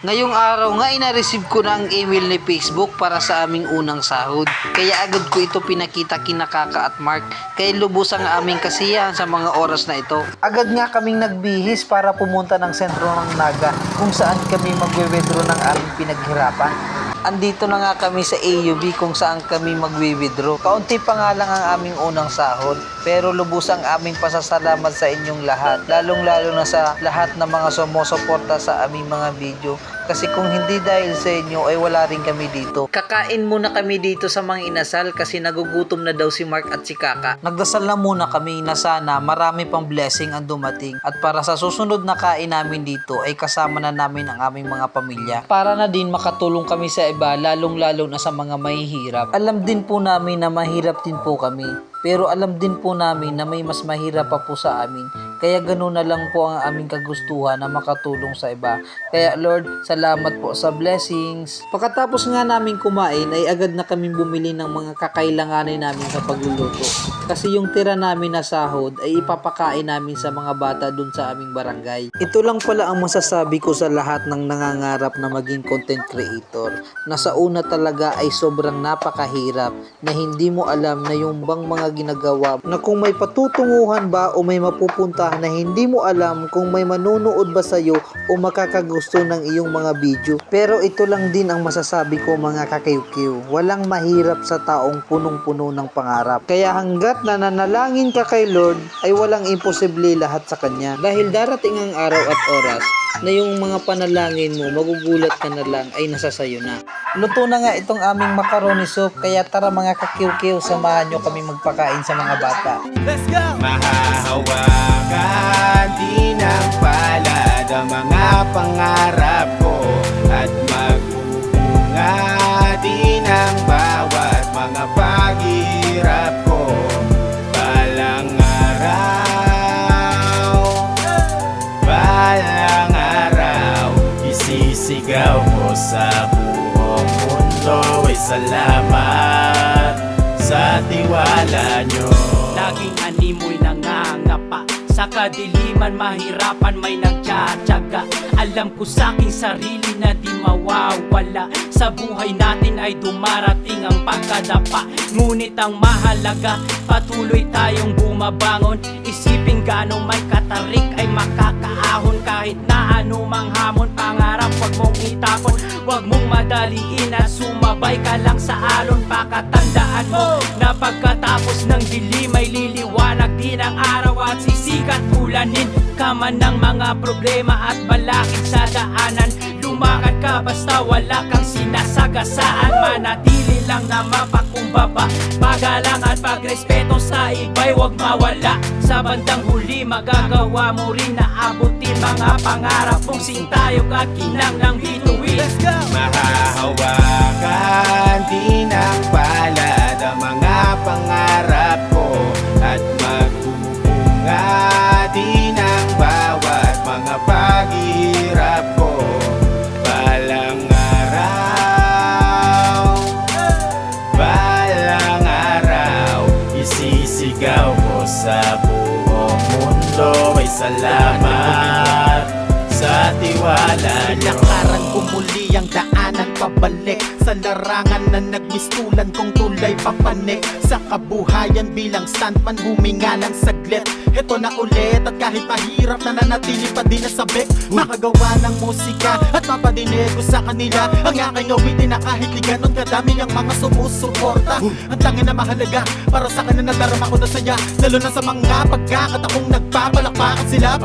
Ngayong araw nga ina-receive ko na ang email ni Facebook para sa aming unang sahod. Kaya agad ko ito pinakita kina Kaka at Mark. Kaya lubos ang aming kasiyahan sa mga oras na ito. Agad nga kaming nagbihis para pumunta ng sentro ng Naga kung saan kami magwe-withdraw ng aming pinaghirapan. Andito na nga kami sa AUB kung saan kami magwi-withdraw. Kaunti pa nga lang ang aming unang sahod, pero lubos ang aming pasasalamat sa inyong lahat. Lalong-lalo na sa lahat ng mga sumusuporta sa aming mga video. Kasi kung hindi dahil sa inyo ay wala rin kami dito. Kakain muna kami dito sa mga inasal kasi nagugutom na daw si Mark at si Kaka. Nagdasal na muna kami na sana marami pang blessing ang dumating at para sa susunod na kain namin dito ay kasama na namin ang aming mga pamilya. Para na din makatulong kami sa iba lalong-lalo na sa mga mahihirap. Alam din po namin na mahirap din po kami. Pero alam din po namin na may mas mahirap pa po sa amin. Kaya ganoon na lang po ang aming kagustuhan na makatulong sa iba. Kaya Lord, salamat po sa blessings. Pagkatapos nga namin kumain ay agad na kami bumili ng mga kakailanganin namin sa pagluluto. Kasi yung tira namin na sahod ay ipapakain namin sa mga bata dun sa aming barangay. Ito lang pala ang masasabi ko sa lahat ng nangangarap na maging content creator. Na sa una talaga ay sobrang napakahirap na hindi mo alam na yung bang mga ginagawa na kung may patutunguhan ba o may mapupunta na hindi mo alam kung may manunood ba sa'yo o makakagusto ng iyong mga video. Pero ito lang din ang masasabi ko mga kakayukiw. Walang mahirap sa taong punong-puno ng pangarap. Kaya hanggat nananalangin ka kay Lord ay walang imposible lahat sa Kanya. Dahil darating ang araw at oras na yung mga panalangin mo, magugulat ka na lang ay nasa sayo na. Luto na nga itong aming macaroni soup, kaya tara mga kakiw-kiw, samahan nyo kami magpakain sa mga bata. Mahahawakan di ng palad ang mga pangarap ko. At magbubunga di ng bawat mga paghirap ko. Balang araw Balang araw Isisigaw ko sa buong mundo Ay salamat sa tiwala nyo. Laging animoy nangangapa Sa kadiliman mahirapan may nagtsatsaga. Alam ko sa aking sarili na di mawawala. Sa buhay natin ay dumarating ang pagkadapa. Ngunit ang mahalaga patuloy tayong bumabangon. Isipin gano'ng may katarik ay makakaahon. Kahit na anumang hamon pangarap wag mong itapon Wag mong madaliin at sumabay ka lang sa alon. Pakatandaan mo na pagkatapos ng dilim ay liliwanag din ang araw Ulanin ka man ng mga problema at balakid sa daanan. Lumakad ka basta wala kang sinasagasaan. Manatili lang na mapakumbaba. Pagalang at pagrespeto sa iba'y wag mawala. Sa bandang huli magagawa mo rin na abutin Mga pangarap mong sintayog at kinang ng bituin. Mahahawakan salamat sa tiwala nyo Ko muli ang daanan pabalik Sa larangan na nagmistulan kong tulay papanik. Sa kabuhayan bilang stuntman huminga ng saglit. Heto na ulit at kahit mahirap na nanatili pa din na sabik. Makagawa ng musika at mapadinig sa kanila. Ang aking awitin na kahit di ganon kadami ang mga sumusuporta. Ang tangin na mahalaga para sa kanin na darama ko na saya. Lalo na sa mga pagkakatakong nagpapalakpakan sila